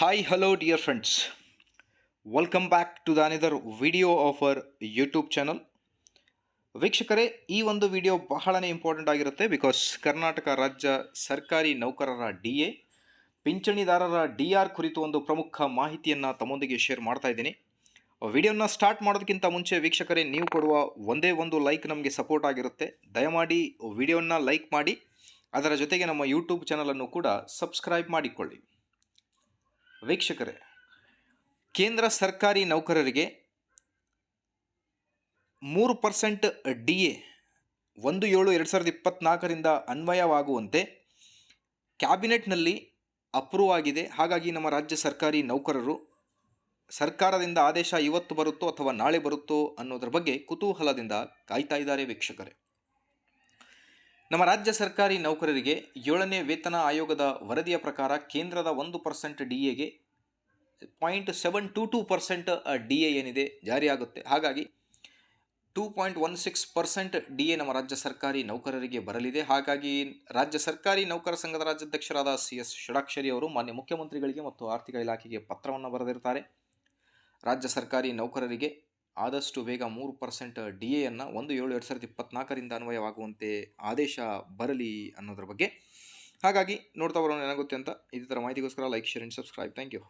Hi, hello dear friends welcome back to the another video of our YouTube channel. ವೀಕ್ಷಕರೇ ಈ ಒಂದು video ಬಹಳನೇ important ಆಗಿರುತ್ತೆ because Karnataka ರಾಜ್ಯ ಸರ್ಕಾರಿ ನೌಕರರ ಡಿ ಎ ಪಿಂಚಣಿದಾರರ ಡಿ ಆರ್ ಕುರಿತು ಒಂದು ಪ್ರಮುಖ ಮಾಹಿತಿಯನ್ನು ತಮ್ಮೊಂದಿಗೆ ಶೇರ್ ಮಾಡ್ತಾ ಇದ್ದೀನಿ. ವಿಡಿಯೋನ ಸ್ಟಾರ್ಟ್ ಮಾಡೋದಕ್ಕಿಂತ ಮುಂಚೆ ವೀಕ್ಷಕರೇ ನೀವು ಕೊಡುವ ಒಂದೇ ಒಂದು ಲೈಕ್ ನಮಗೆ ಸಪೋರ್ಟ್ ಆಗಿರುತ್ತೆ. ದಯಮಾಡಿ ವಿಡಿಯೋನ ಲೈಕ್ ಮಾಡಿ ಅದರ ಜೊತೆಗೆ ನಮ್ಮ ಯೂಟ್ಯೂಬ್ ಚಾನಲನ್ನು ಕೂಡ ಸಬ್ಸ್ಕ್ರೈಬ್ ಮಾಡಿಕೊಳ್ಳಿ. ವೀಕ್ಷಕರೇ, ಕೇಂದ್ರ ಸರ್ಕಾರಿ ನೌಕರರಿಗೆ ಮೂರು ಪರ್ಸೆಂಟ್ ಡಿ ಎ ಒಂದು ಏಳು ಎರಡು ಸಾವಿರದ ಇಪ್ಪತ್ತ್ನಾಲ್ಕರಿಂದ ಅನ್ವಯವಾಗುವಂತೆ ಕ್ಯಾಬಿನೆಟ್ನಲ್ಲಿ ಅಪ್ರೂವ್ ಆಗಿದೆ. ಹಾಗಾಗಿ ನಮ್ಮ ರಾಜ್ಯ ಸರ್ಕಾರಿ ನೌಕರರು ಸರ್ಕಾರದಿಂದ ಆದೇಶ ಇವತ್ತು ಬರುತ್ತೋ ಅಥವಾ ನಾಳೆ ಬರುತ್ತೋ ಅನ್ನೋದ್ರ ಬಗ್ಗೆ ಕುತೂಹಲದಿಂದ ಕಾಯ್ತಾ ಇದ್ದಾರೆ ವೀಕ್ಷಕರೇ. ನಮ್ಮ ರಾಜ್ಯ ಸರ್ಕಾರಿ ನೌಕರರಿಗೆ ಏಳನೇ ವೇತನ ಆಯೋಗದ ವರದಿಯ ಪ್ರಕಾರ ಕೇಂದ್ರದ ಒಂದು ಪರ್ಸೆಂಟ್ ಡಿ ಎಗೆ point seven to two percent D A ಏನಿದೆ ಜಾರಿಯಾಗುತ್ತೆ ಹಾಗಾಗಿ two point one six percent D A ನಮ್ಮ ರಾಜ್ಯ ಸರ್ಕಾರಿ ನೌಕರರಿಗೆ ಬರಲಿದೆ. ಹಾಗಾಗಿ ರಾಜ್ಯ ಸರ್ಕಾರಿ ನೌಕರ ಸಂಘದ ರಾಜ್ಯಾಧ್ಯಕ್ಷರಾದ ಸಿ ಎಸ್ ಷಡಾಕ್ಷರಿ ಅವರು ಮಾನ್ಯ ಮುಖ್ಯಮಂತ್ರಿಗಳಿಗೆ ಮತ್ತು ಆರ್ಥಿಕ ಇಲಾಖೆಗೆ ಪತ್ರವನ್ನು ಬರೆದಿರ್ತಾರೆ. ರಾಜ್ಯ ಸರ್ಕಾರಿ ನೌಕರರಿಗೆ ಆದಷ್ಟು ಬೇಗ ಮೂರು ಪರ್ಸೆಂಟ್ ಡಿ ಎಯನ್ನು ಒಂದು ಏಳು ಎರಡು ಸಾವಿರದ ಇಪ್ಪತ್ನಾಲ್ಕರಿಂದ ಅನ್ವಯವಾಗುವಂತೆ ಆದೇಶ ಬರಲಿ ಅನ್ನೋದ್ರ ಬಗ್ಗೆ. ಹಾಗಾಗಿ ನೋಡ್ತಾ ಬರೋಣ ಏನಾಗುತ್ತೆ ಅಂತ. ಇದೇ ಥರ ಮಾಹಿತಿಗೋಸ್ಕರ like share and subscribe thank you